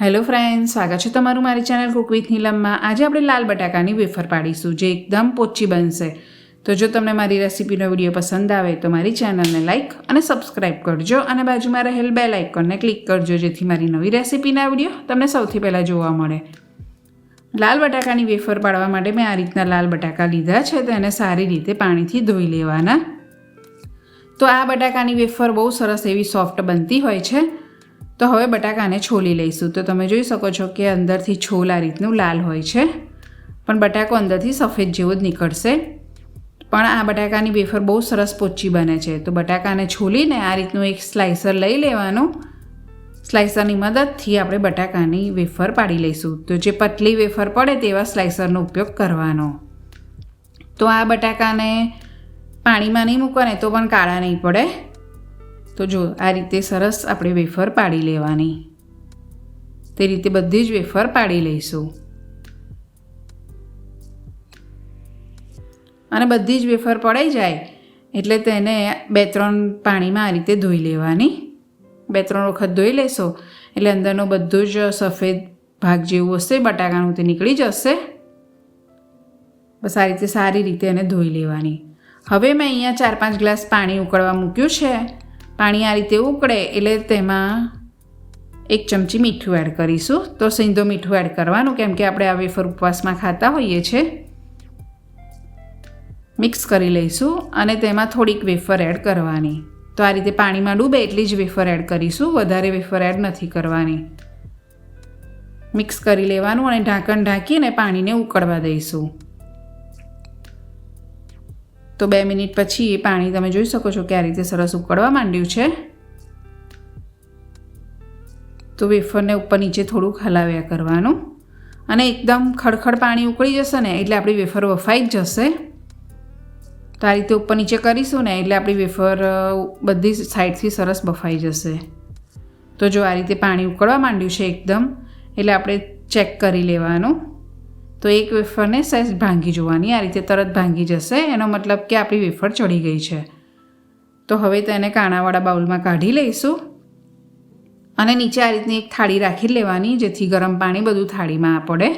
Hello friend સ્વાગત છે તમારું મારી ચેનલ કુક વિથ નીલમમાં આજે આપણે લાલ બટાકાની વેફર પાડીશું, જે એકદમ પોચી બનશે. તો જો તમને મારી રેસીપીનો વીડિયો પસંદ આવે તો મારી ચેનલને લાઇક અને સબસ્ક્રાઇબ કરજો અને બાજુમાં રહેલ બે આઇકોનને ક્લિક કરજો, જેથી મારી નવી રેસીપીના વીડિયો તમને સૌથી પહેલાં જોવા મળે. લાલ બટાકાની વેફર પાડવા માટે મેં આ રીતના લાલ બટાકા લીધા છે તેને સારી રીતે પાણીથી ધોઈ લેવાના. તો આ બટાકાની વેફર બહુ સરસ એવી સોફ્ટ બનતી હોય છે. તો હવે બટાકાને છોલી લઈશું. તો તમે જોઈ શકો છો કે અંદરથી છોલ આ રીતનું લાલ હોય છે. પણ બટાકો અંદરથી સફેદ જેવો જ નીકળશે. પણ આ બટાકાની વેફર બહુ સરસ પોચી બને છે. તો બટાકાને છોલીને આ રીતનું એક સ્લાઇસર લઈ લેવાનું. સ્લાઇસરની મદદથી આપણે બટાકાની વેફર પાડી લઈશું. તો જે પતલી વેફર પડે તેવા સ્લાઇસરનો ઉપયોગ કરવાનો. તો આ બટાકાને પાણીમાં નહીં મૂકવાને તો પણ કાળા નહીં પડે. તો જો આ રીતે સરસ આપણે વેફર પાડી લેવાની. તે રીતે બધી જ વેફર પાડી લઈશું. અને બધી જ વેફર પડાઈ જાય એટલે તેને બે ત્રણ પાણીમાં આ રીતે ધોઈ લેવાની. બે ત્રણ વખત ધોઈ લેશો એટલે અંદરનો બધો જ સફેદ ભાગ જેવું હશે, બટાકાનું તે નીકળી જશે. બસ આ રીતે સારી રીતે એને ધોઈ લેવાની. હવે મેં અહીંયા ચાર પાંચ ગ્લાસ પાણી ઉકળવા મૂક્યું છે. પાણી આ રીતે ઉકળે એટલે તેમાં એક ચમચી મીઠું એડ કરીશું. તો સિંધો મીઠું એડ કરવાનું, કેમ કે આપણે આ વેફર ઉપવાસમાં ખાતા હોઈએ છીએ મિક્સ કરી લઈશું અને તેમાં થોડીક વેફર એડ કરવાની. તો આ રીતે પાણીમાં ડૂબે એટલી જ વેફર એડ કરીશું, વધારે વેફર એડ નથી કરવાની. મિક્સ કરી લેવાનું અને ઢાંકણ ઢાંકીને પાણીને ઉકળવા દઈશું. તો બે મિનિટ પછી એ પાણી તમે જોઈ શકો છો કે આ રીતે સરસ ઉકળવા માંડ્યું છે. તો વેફરને ઉપર નીચે થોડુંક હલાવ્યા કરવાનું. અને એકદમ ખડખડ પાણી ઉકળી જશે ને એટલે આપણી વેફર વફાઈ જ જશે. તો આ રીતે ઉપર નીચે કરીશું ને એટલે આપણી વેફર બધી સાઈડથી સરસ બફાઈ જશે. તો જો આ રીતે પાણી ઉકળવા માંડ્યું છે એકદમ, એટલે આપણે ચેક કરી લેવાનું. તો એક વેફરને સહેજ ભાંગી જોવાની. આ રીતે તરત ભાંગી જશે. એનો મતલબ કે આપણી વેફર ચડી ગઈ છે. તો હવે તેને કાણાવાળા બાઉલમાં કાઢી લઈશું. અને નીચે આ રીતની એક થાળી રાખી લેવાની, જેથી ગરમ પાણી બધું થાળીમાં પડે.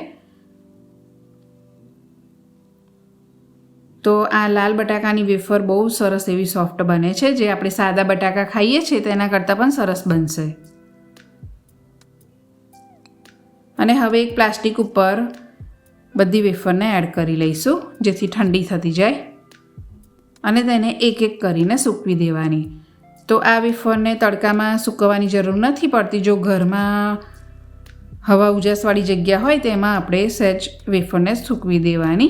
તો આ લાલ બટાકાની વેફર બહુ સરસ એવી સોફ્ટ બને છે. જે આપણે સાદા બટાકા ખાઈએ છીએ, તેના કરતાં પણ સરસ બનશે. અને હવે એક પ્લાસ્ટિક ઉપર બધી વેફરને એડ કરી લઈશું, જેથી ઠંડી થતી જાય. અને તેને એક એક કરીને સૂકવી દેવાની. તો આ વેફરને તડકામાં સૂકવવાની જરૂર નથી પડતી. જો ઘરમાં હવા ઉજાસવાળી જગ્યા હોય તેમાં આપણે સહેજ વેફરને સૂકવી દેવાની.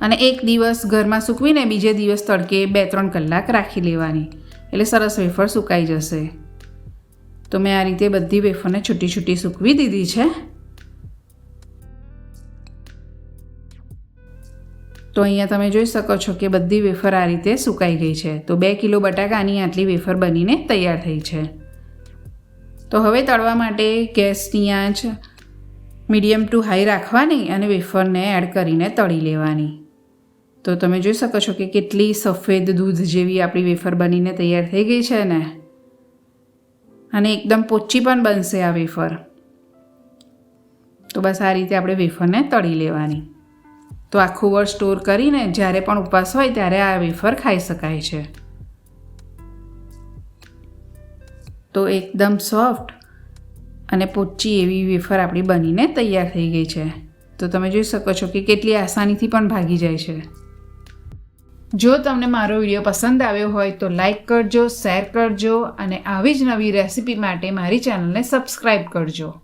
અને એક દિવસ ઘરમાં સૂકવીને બીજે દિવસ તડકે બે ત્રણ કલાક રાખી લેવાની. એટલે સરસ વેફર સુકાઈ જશે. તો મેં આ રીતે બધી વેફરને છૂટી છૂટી સૂકવી દીધી છે. તો અહીંયા તમે જોઈ શકો છો કે બધી વેફર આ રીતે સુકાઈ ગઈ છે. તો બે કિલો બટાકાની આટલી વેફર બનીને તૈયાર થઈ છે. તો હવે તળવા માટે ગેસની આંચ મીડિયમ ટુ હાઈ રાખવાની અને વેફરને એડ કરીને તળી લેવાની. તો તમે જોઈ શકો છો કે કેટલી સફેદ દૂધ જેવી આપણી વેફર બનીને તૈયાર થઈ ગઈ છે ને. અને એકદમ પોચી પણ બનશે આ વેફર. તો બસ આ રીતે આપણે વેફરને તળી લેવાની. તો આખું વર્ષ સ્ટોર કરીને જ્યારે પણ ઉપવાસ હોય ત્યારે આ વેફર ખાઈ શકાય છે. તો એકદમ સોફ્ટ અને પોચી એવી વેફર આપણી બનીને તૈયાર થઈ ગઈ છે. તો તમે જોઈ શકો છો કે કેટલી આસાનીથી પણ ભાગી જાય છે. જો તમને મારો વીડિયો પસંદ આવ્યો હોય તો લાઈક કરજો, શેર કરજો અને આવી જ નવી રેસિપી માટે મારી ચેનલને સબસ્ક્રાઈબ કરજો.